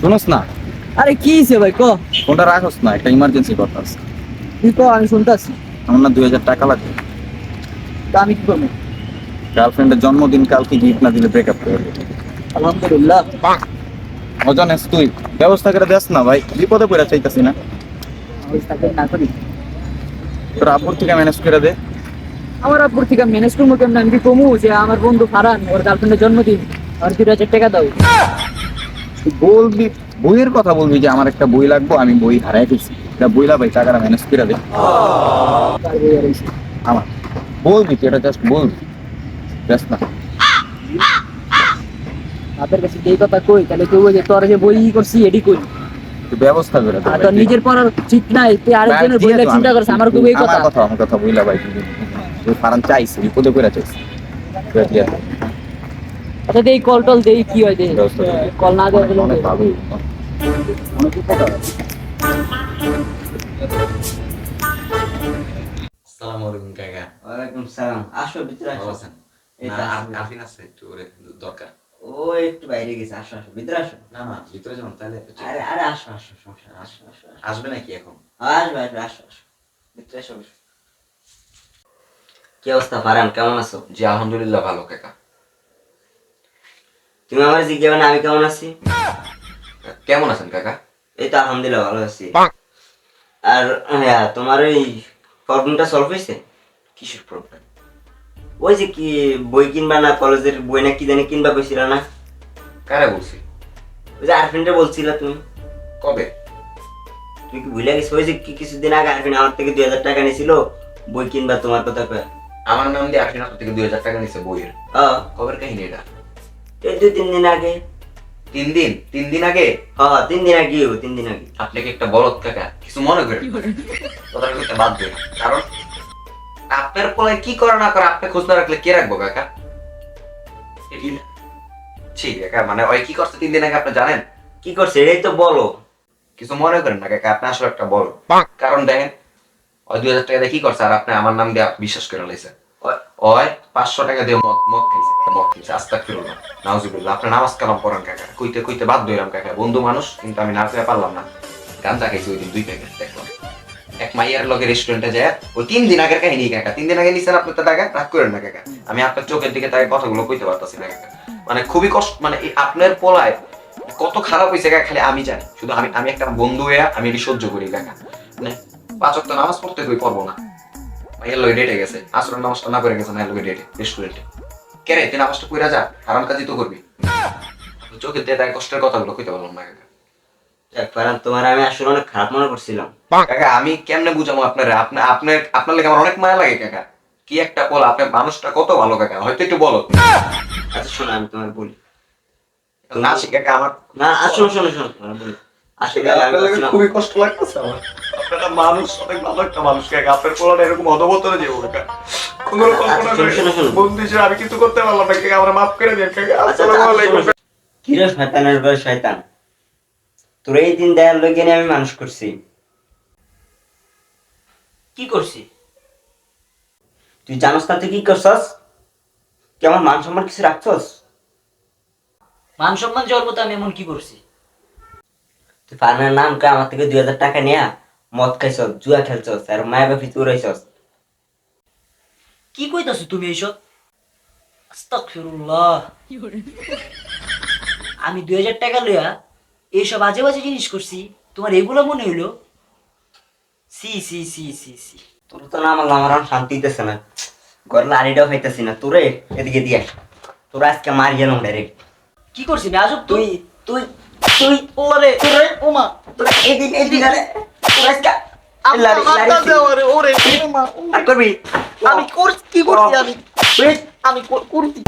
শুনোস না? আরে কি হয়েছে ভাই ক? ফোনটা রাখোস না একটা ইমার্জেন্সি কথা আছে। তুই ক আমি শুনতেছি। আমার না দুই হাজার টাকা লাগবে। তা আমি কি করব? গার্লফ্রেন্ডের জন্মদিন কালকে গিফট না দিলে ব্রেকআপ করে দেবে। আলহামদুলিল্লাহ। অজানেস তুই ব্যবস্থা করে দেস না ভাই বিপদে পড়ে চাইতাছি না। আমি তাকে না করি। তোর আব্বুর থেকে ম্যানেজ করে দে। আমার আব্বুর থেকে ম্যানেজ করব কেমন? আমি কি কমু যে আমার বন্ধু ফারান ওর গার্লফ্রেন্ডের জন্মদিন আর দুই হাজার টাকা দাও। বলবি বইয়ের কথা বলবি যে আমার একটা বই লাগবে আমি বই হারাই ফেলছি। এটা বইলা ভাই টাকাটা ম্যানেজ করে দে। তার বই আর এসে। আমার। বলবি তুই এটা জাস্ট বলবি। ব্যাস না। কাছে যেই কথা কই তাহলে কেউ যে তোর যে বই ই করছি এডি কই ব্যবস্থা করে দে আর তোর নিজের পড়ার ঠিক নাই তুই আরেকজনের চিন্তা করছিস আমার এই কথা আমার কথা। আমার কথা বইলা ভাই। তুই ফারান চাইছে বিপদে পড়ে চাইছে। তুই দিয়ে দে। আচ্ছা দেই কল টল দেই কি হয় দেই? কল না সালাম আলাইকুম কাকা। ওয়ালাইকুম সালাম। আসো ভিতরে আসো। না আর কাফিন আছে একটু ওরে দরকার। ও একটু বাইরে গেছে। আসো আসো ভিতরে আসো। না না ভিতরে যাবেন তাহলে আরে আরে আসো আসো সমস্যা আসো আসো। আসবে নাকি এখন? আসবে আসবে আসো আসো। ভিতরে আসো কি অবস্থা ফারান কেমন আছো? জি আলহামদুলিল্লাহ ভালো কাকা। তুমি আমার জিজ্ঞাসা না আমি কেমন আছি? কেমন আছেন কাকা? এই তো আলহামদুলিল্লাহ ভালো আছি। আর হ্যাঁ তোমার ওই প্রবলেমটা সলভ হয়েছে? কিসের প্রবলেম ওই যে কি বই কিনবা না কলেজের বই না কি জানি কিনবা কইছিল না? কারে বলছি? ওই যে আরফ্রেন্ডে বলছিলা তুমি। কবে? তুমি কি ভুলে গেছো? ওই যে কি কিছুদিন আগে আরফ্রেন্ড আমার থেকে দুই হাজার টাকা নিয়েছিল বই কিনবা তোমার কথা কয়ে। আমার নাম দিয়ে আটদিন আমার থেকে দুই হাজার টাকা নিয়েছে বইয়ের। হ্যাঁ কবের কাহিনী এটা? এই দুই তিন দিন আগে। তিন দিন? তিন দিন আগে? হ্যাঁ তিন দিন আগে তিন দিন আগে। আপনি কি একটা বলদ কাকা কিছু মনে করেন কথা বলতে বাদ দেন। কারণ আপনার কি করে না করে আপনি খোঁজ না রাখলে কে রাখব কাকা। ছি কাকা মানে ওই কি করছে তিন দিন আগে আপনি জানেন? কি করছে? এটাই তো বলো। কিছু মনে করেন না কাকা আপনি আসলে একটা বল কারণ দেখেন ওই দুই হাজার টাকা দিয়ে কি করছে? আর আপনি আমার নাম দিয়ে বিশ্বাস করে লাইছে পাঁচশো টাকা দিয়ে মদ মদ খাইছে। মদ খাইছে আস্তা ফিরল না নাউজুবিল্লাহ আপনি নামাজ কালাম পড়েন কাকা। কইতে কইতে বাদ দইলাম কাকা। বন্ধু মানুষ, কিন্তু আমি না পারলাম না। গাঞ্জা খাইছি ওই দিন দুই প্যাকেট, দেখলাম। এক মাইয়ার লগে রেস্টুরেন্টে যায়, ওই তিন দিন আগের কাহিনী কাকা। তিন দিন আগে নিছেন আপনি তো টাকা? রাগ করেন না কাকা। আমি আপনার চোখের দিকে তাকে কথাগুলো কইতে পারতাছি না কাকা। মানে খুবই কষ্ট মানে আপনার পোলায় কত খারাপ হয়েছে কাকা, খালি আমি জানি। শুধু আমি আমি একটা বন্ধু হয়ে আমি এটি সহ্য করি কাকা। মানে পাঁচ নামাজ পড়তে কই পড়ব না। মাইয়ের লগে ডেটে গেছে। আসরের নামাজটা না করে গেছে মাইয়ের লগে ডেটে রেস্টুরেন্টে কে রে তুই নামাজটা কইরা যা আরাম কাজই তো করবি। চোখের দিয়ে তাই কষ্টের কথাগুলো কইতে পারলাম না কাকা। এক তোমার আমি আসলে অনেক খারাপ মনে করছিলাম। কাকা আমি কেমনে বুঝাবো আপনার? আপনার আপনার আপনার লেগে আমার অনেক মায়া লাগে কাকা। কি একটা বল আপনার মানুষটা কত ভালো কাকা? হয়তো একটু বলো। আচ্ছা শোনো আমি তোমার বলি। না কাকা আমার না শোনো শোনো শোনো আসলে খুবই কষ্ট লাগতেছে আমার। আপনারা মানুষ অনেক ভালো একটা মানুষ কাকা আপনার পোলাটা এরকম অধবতরে কাকা। বন্ধু হিসেবে আমি কিছু করতে পারলাম না। কাকা আমরা মাফ করে দেন কাকা আচ্ছা, আসসালামু আচ্ছা, আলাইকুম। কিরে শয়তানের শয়তান? তোর এই দিন দেয়ার লগে আমি মানুষ করছি। কি করছি? তুই জানোস না তুই কি করছস? কি আমার মান সম্মান কিছু রাখছস? মান সম্মান যাওয়ার মতো আমি এমন কি করছি? তুই ফার্মের নাম কে আমার থেকে দুই হাজার টাকা নিয়া মদ খাইছস জুয়া খেলছস আর মায়া বাপি তুই রইছস কি কইতাছো তুমি এইসব আস্তাগফিরুল্লাহ আমি দুই হাজার টাকা লইয়া এইসব আজে বাজে জিনিস করছি তোমার এগুলো মনে হইল? সি সি সি সি সি তোর তো না আমার আমার শান্তি দিতেছে না। ঘর লাড়িটাও খাইতেছি না। তোরে এদিকে দিয়ে। তোরা আজকে মার গেলাম ডাইরেক্ট কি করছি আমি আজব তুই তুই তুই ওরে ওরে ওমা। তোরা এদিন এদিন আমি করছি কি করছি আমি আমি কর- করছি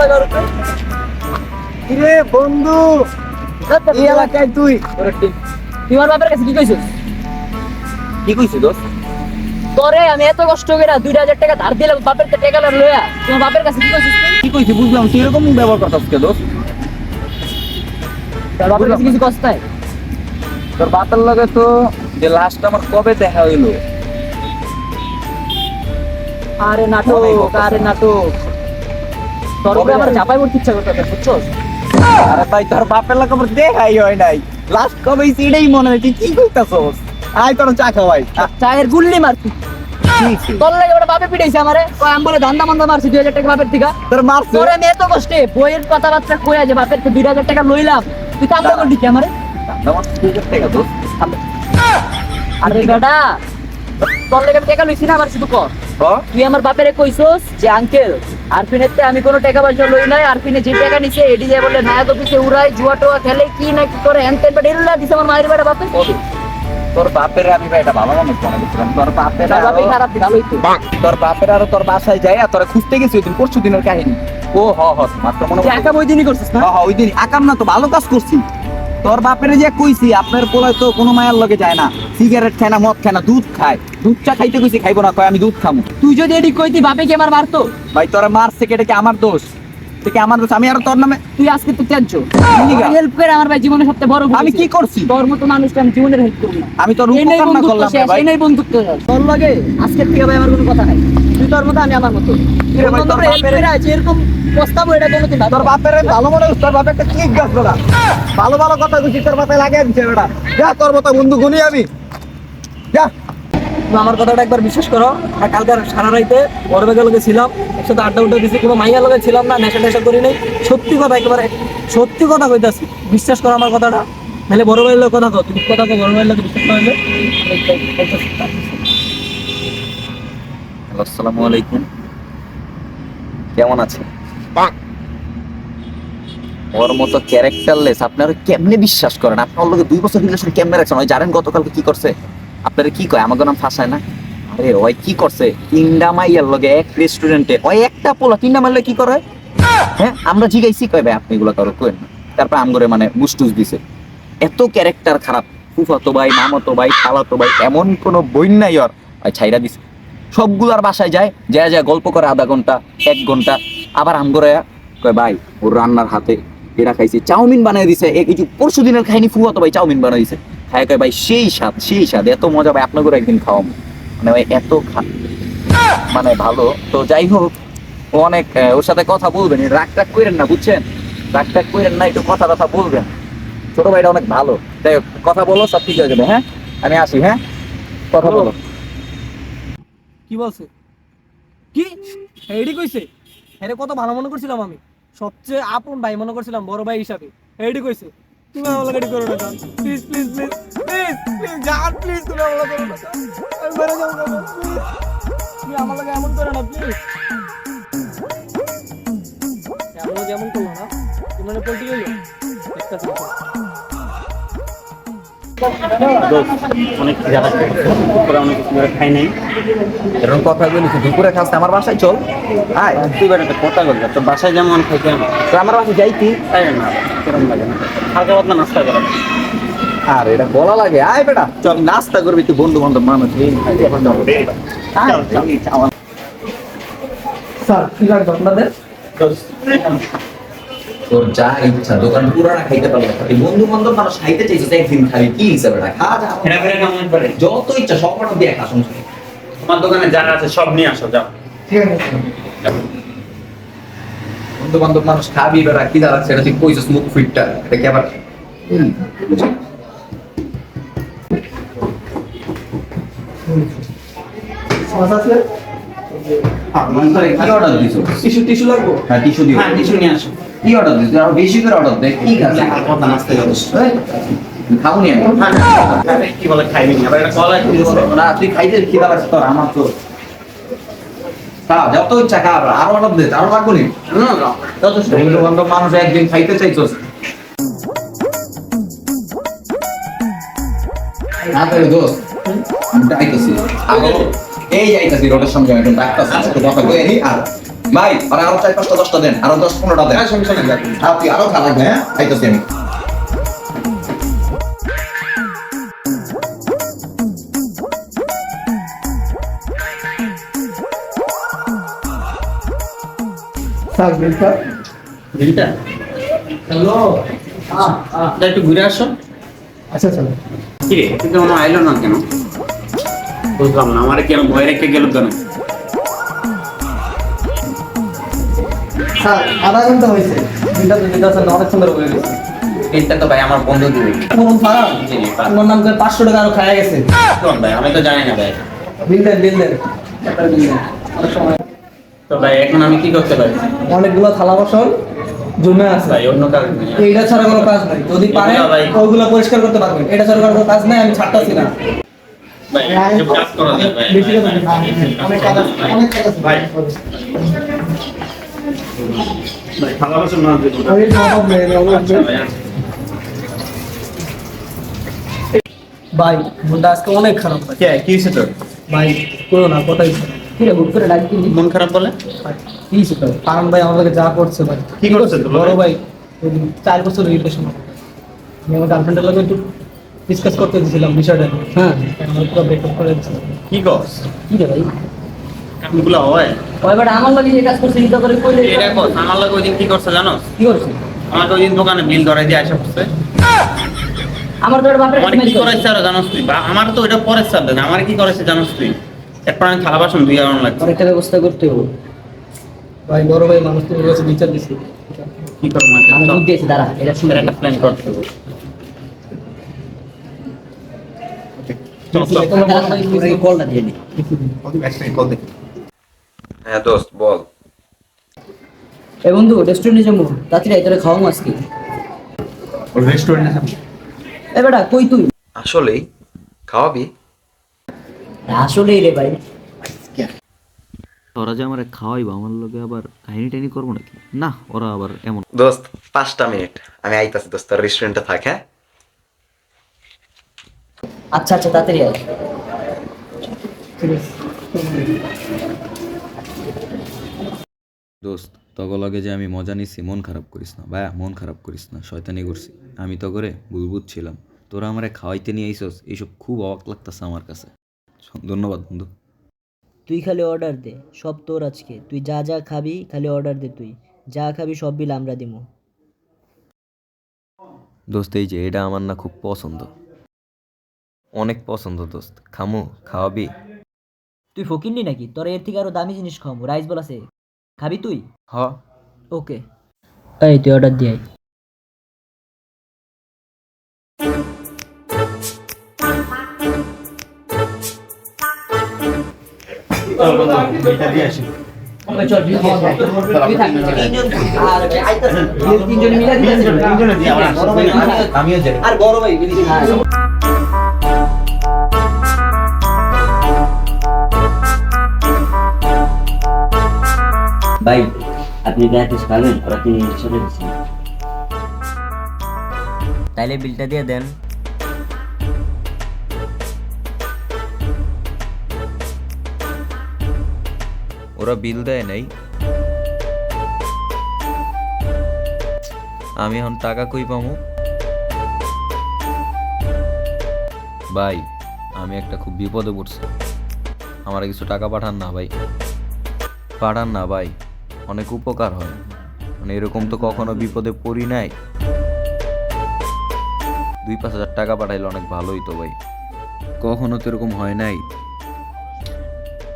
লাগে কিরে বন্ধু? এই এলাকায় তুই। তুই আমার বাপের কাছে কি কইছিস? কি দোস্ত? তোরে আমি এত কষ্ট করে দুই হাজার টাকা ধার দিলাম বাপের টাকা তোমার বাপের কাছে কি কইছিস কি কইছিস বুঝলাম তুই এরকম ব্যবহার করতাস কে দোস্ত? তোর বাপের কাছে কিছু তোর বাপের লগে তো যে লাস্ট আমার কবে দেখা হইল? আরে নাটক আরে নাটক। তোর উপরে আমার চাপাই পড়তে ইচ্ছা করতে বুঝছ আরে ভাই তোর বাপের লগে আমার দেখাই হয় নাই। লাস্ট কবে এটাই মনে হয় তুই কি কইতাছস? আয় তোর চা খাওয়াই চায়ের গুল্লি মারতি তোর লাগে ওটা বাপে পিটাইছে আমারে। কয় আমি বলে ধান্দা মান্দা মারছি দুই হাজার টাকা বাপের থেকে। তোর মারছে? তোরে আমি এত কষ্টে। বইয়ের কথাবার্তা কই আছে বাপের দুই হাজার টাকা লইলাম। তুই আমারে? আমার দুই হাজার টাকা তো আরে বেটা তোর লেগে আমি টাকা লইছি না আমার শুধু কর তুই আমার বাপেরে কইছস যে আঙ্কেল আরফিনেতে আমি কোনো টাকা পয়সা লই নাই। আরফিনে যে টাকা নিছে এডি যায় বলে নায়ক অফিসে উড়াই জুয়া টোয়া খেলে কি না কি করে হ্যান তেন বেটা এরুলা দিছে আমার মায়ের বেটা বাপে? তোর বাপের আমি ভাই এটা ভালো মানুষ মনে করছিলাম। তোর বাপের বাপে খারাপ ভালোই তো। তোর বাপের আরও তোর বাসায় যাই আর তোরা খুঁজতে গেছি ওই দিন পরশু দিনের কাহিনী। ও হ হ মাত্র মনে তুই একা বই দিনই করছিস না? হ হ ওই দিন আকাম না তো ভালো কাজ করছি। তোর বাপের যে কইছি আপনার পোলায় তো কোনো মায়ের লগে যায় না। সিগারেট খায় না মদ খায় না দুধ খায়। দুধ চা খাইতে কইছি খাইবো না কয় আমি দুধ খামু। তুই যদি এডি কইতি বাপে কি আমার মারতো? ভাই তোরা মারছে কে এটা কি আমার দোষ? এটা কি আমার দোষ? আমি আর তোর নামে তুই আজকে তো লিগা? হেল্প করে আমার ভাই জীবনে সবচেয়ে বড় আমি কি করছি? তোর মতো মানুষকে আমি জীবনের হেল্প করব আমি তোর উপকার না করলাম ভাই। এই বন্ধুত্ব। তোর লগে আজকের থেকে ভাই আমার কোনো কথা নাই। তুই তোর মতো আমি আমার মতো। তোর করে আছে, এরকম প্রস্তাব এটা কোনোদিন তোর বাপের ভালো মনে তোর বাপের একটা ক্লিক গাছ তোরা ভালো ভালো কথা কইছি তোর মাথায় লাগে দিছে বেটা। যা তোর মতো বন্ধু গুনি আমি যা। তুমি আমার কথাটা একবার বিশ্বাস করো। আর কালকে সারা রাইতে বড় বেগের লগে ছিলাম একসাথে আড্ডা উড্ডা দিছি কোনো মাইয়ার লগে ছিলাম না নেশা টেশা করি নাই। সত্যি কথা একেবারে সত্যি কথা কইতাছি বিশ্বাস করো আমার কথাটা। নাহলে বড় ভাইয়ের লোক কথা কো তুমি কথা কো বড় ভাইয়ের লোক বিশ্বাস করলে আসসালামু আলাইকুম। কেমন আছেন? ওর মতো ক্যারেক্টারলেস আপনারা কেমনে বিশ্বাস করেন? আপনার লোকে দুই বছর রিলেশন কেমনে রাখছেন? ওই জানেন গতকালকে কি করছে? আপনারা কি কয়? আমাকে নাম ফাঁসায় না? আরে, ওই কি করছে? তিনটা মাইয়ার লগে এক রেস্টুরেন্টে ওই একটা পোলা তিনটা মাইলে কি করে? হ্যাঁ আমরা জিগাইছি। কয়, ভাই, আপনি এগুলো করো কেন তারপর আমগরে মানে মুস্টুস দিছে। এত ক্যারেক্টার খারাপ। ফুফাতো ভাই, মামাতো ভাই, খালাতো ভাই, এমন কোনো বই নাই ওর। ওই ছাইরা দিছে। সবগুলার বাসায় যায় যা যা গল্প করে আধা ঘণ্টা, এক ঘণ্টা। আবার আম করে কয়, ভাই, ওর রান্নার হাতে এরা খাইছে, চাউমিন বানিয়ে দিছে। এই যে পরশু দিনের খাইনি ফুয়াতো ভাই চাউমিন বানিয়ে দিছে। খায় কয়, ভাই, সেই স্বাদ সেই স্বাদ, এত মজা ভাই আপনাকে একদিন খাওয়াবো। মানে ভাই, এত মানে ভালো। তো যাই হোক, অনেক ওর সাথে কথা বলবেন। রাগ টাগ করেন না, বুঝছেন? রাগ টাগ করেন না, একটু কথা কথা বলবেন। ছোট ভাইটা অনেক ভালো। যাই হোক, কথা বলো, সব ঠিক হয়ে যাবে হ্যাঁ? আমি আসি হ্যাঁ? কথা বলো। কি বলছে? কি? এইডি কইছে? হ্যাঁ কত ভালো মনে করছিলাম আমি। সবচেয়ে আপন ভাই, মনে করছিলাম বড় ভাই হিসাবে। এইটি কইছে, তুমি আমার লাগে করো না please please please please please জান প্লিজ তুমি আমার লাগে করো না আমি মরে যাব তুমি আমার লাগে এমন করো না প্লিজ এমন যেমন করল না? তুমি মানে পল্টি গেলো একটা অনেক খিদা লাগছে দুপুরে অনেক কিছু করে খাই নাই। এরকম কথা বলি দুপুরে খাস আমার বাসায় চল। আয়। তুই বেটা কথা বল তোর বাসায় যেমন খাইতে তো আমার বাসায় যাইতি তাই না? কিরম লাগে না। হালকা পাতলা নাস্তা করা। আর এটা বলা লাগে। আয় বেটা। চল নাস্তা করবি তুই বন্ধু বান্ধব মানুষ। স্যার কি লাগবে আপনাদের তোর যা ইচ্ছা দোকান পুরানা খাইতে পারবে এই বন্ধু বান্ধব মানুষ খাইতে চাইছিস একদিন খাবি কি হিসাবে না খা যা। ফেরা ফেরা কেমন করে যত ইচ্ছা সব কটা দিয়ে খা নেই। তোমার দোকানে যা আছে সব নিয়ে আসো যাও। বন্ধু বান্ধব মানুষ খাবি বেটা কি দাঁড়াচ্ছে এটা তুই কইছিস মুখ ফিটটা। এটা কি আবার কি অর্ডার দিছো? টিস্যু টিস্যু লাগবো? হ্যাঁ টিস্যু দিও। হ্যাঁ কিছু নিয়ে আসো। কি অর্ডার দিছো আরও বেশি করে অর্ডার দে। কি খাস হালকা পাতলা নাস্তা করো খাব নি আমি কি বলে খাইবি না আবার একটা কলা না তুই খাইতে খিদা লাগছে তোর? আমার তো খা যত ইচ্ছা খা আরও অর্ডার দে আরও নি যথেষ্ট। বন্ধু মানুষ একদিন খাইতে চাইছস। না তাহলে দোস্ত আমি ডাইতেছি এই যাইতেছি রোডের সঙ্গে একদম ডাক্তার কথা কয়ে আর ভাই আর আরও চার পাঁচটা দশটা দেন আরও দশ পনেরোটা দেন। সমস্যা নেই আর তুই আরও খা লাগবে হ্যাঁ? খাইতেছি আমি। স্যার বিলটা বিলটা হ্যালো? একটু ঘুরে আসো। আচ্ছা চলো। কি রে? কিন্তু আইলো না কেন? বুঝলাম না আমার কেন ভয় রেখে গেল কেন? আধা ঘণ্টা হয়েছে। বিলটা তো দিতে আসেন অনেক সুন্দর হয়ে গেছে এটা তো ভাই আমার বন্ধু দিবে। কোন ফারাম জি, জি, ফারাম। তোমার নাম করে পাঁচশো টাকা আরও খাওয়া গেছে। ভাই আমি তো জানি না ভাই। বিল দেন বিল দেন। একটা বিল দেন অনেক সময়। তো ভাই এখন আমি কি করতে পারি? অনেকগুলো থালা বাসন জমে আছে। ভাই অন্য কাজ নেই। এইটা ছাড়া কোনো কাজ নাই। যদি পারেন ওগুলা পরিষ্কার করতে পারবেন। এটা ছাড়া কোনো কাজ নাই আমি ছাড়তাছি না। ভাই কাজ করা যায় ভাই। অনেক কাজ অনেক কাজ ভাই। থালা বাসন না। ভাই ভাই আজকে অনেক খারাপ ভাই কে কি হয়েছে তোর? ভাই করো না কথাই কি হুট করে ডাকি মন খারাপ বলে? কি ভাই আমাদেরকে যা করছে ভাই। কি করছে তোর বড় ভাই? চার বছর রিলেশন আমি আমার গার্লফ্রেন্ডের লগে একটু ডিসকাস করতে দিয়েছিলাম বিষয়টা হ্যাঁ। আমার পুরো ব্রেকআপ করে দিয়েছিলাম কি করছ? কি রে ভাই? কামগুলো হয়। ওই বেটা আমার লাগে যে কাজ করছে এটা করে কইলে এটা কর আমার লাগে ওই দিন কি করছে জানো? কি করছে? আমাকে ওই দিন দোকানে বিল ধরাই দিয়ে আসা করছে আমার তো ওর বাপের আমার কি করাইছে আরও জানোস তুই? বা আমার তো ওইটা পরের সাবজেক্ট আমার কি করাইছে জানোস তুই? এরপর আমি থালা বাসন ধুই আনো লাগছে। একটা ব্যবস্থা করতে হবে। ভাই বড় ভাই মানুষ তুমি কাছে বিচার দিছি। কি করব না আমি বুদ্ধি আছে দাঁড়া এটা শুনে একটা প্ল্যান করতে হবে। কলটা দিয়ে নি হ্যাঁ দোস্ত বল। এ বন্ধু রেস্টুরেন্টে যাব। তাড়াতাড়ি তোরে খাওয়াম আজকে। এ বেটা কই তুই? আসলেই? খাওয়াবি? আসলেই রে ভাই। ওরা যে আমার খাওয়াইবো আমার লোকে আবার কাহিনী টাইনি করব নাকি? না ওরা আবার এমন। দোস্ত পাঁচটা মিনিট। আমি আইতাছি দোস্ত রেস্টুরেন্টে থাক হ্যাঁ? আচ্ছা আচ্ছা তাড়াতাড়ি আয়। দোস্ত তগলগে যে আমি মজা নিছি মন খারাপ করিস না। ভাইয়া মন খারাপ করিস না শয়তানি করছি। আমি তো করে বুলবুত ছিলাম। তোরা আমারে খাওয়াইতে নিয়ে আইসস এইসব খুব অবাক লাগতেছে আমার কাছে। ধন্যবাদ বন্ধু। তুই খালি অর্ডার দে সব তোর আজকে। তুই যা যা খাবি খালি অর্ডার দে তুই। যা খাবি সব বিল আমরা দিমু দোস্ত এই যে এটা আমার না খুব পছন্দ। অনেক পছন্দ দোস্ত। খামু খাওয়াবি। তুই ফকিরনি নাকি? তোর এর থেকে আরও দামি জিনিস খাওয়াবো। রাইস বল আছে। খাবি তুই? হ। ওকে। এই তুই অর্ডার দিয়ে আয়। ওকে, চল, বিল ভাই আপনি গ্যাস খাবেন? ওরা তিন চলে গেছে। তাইলে বিলটা দিয়ে দেন। ওরা বিল দেয় নাই। আমি এখন টাকা কই পামু? ভাই আমি একটা খুব বিপদে পড়ছি। আমার কিছু টাকা পাঠান না ভাই। পাঠান না ভাই। অনেক উপকার হয়। মানে এরকম তো কখনো বিপদে পড়ি নাই। দুই পাঁচ হাজার টাকা পাঠাইলে অনেক ভালোই তো ভাই। কখনো তো এরকম হয় নাই।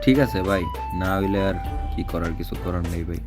ঠিক আছে ভাই, না হইলে আর কি করার, কিছু করার নেই ভাই।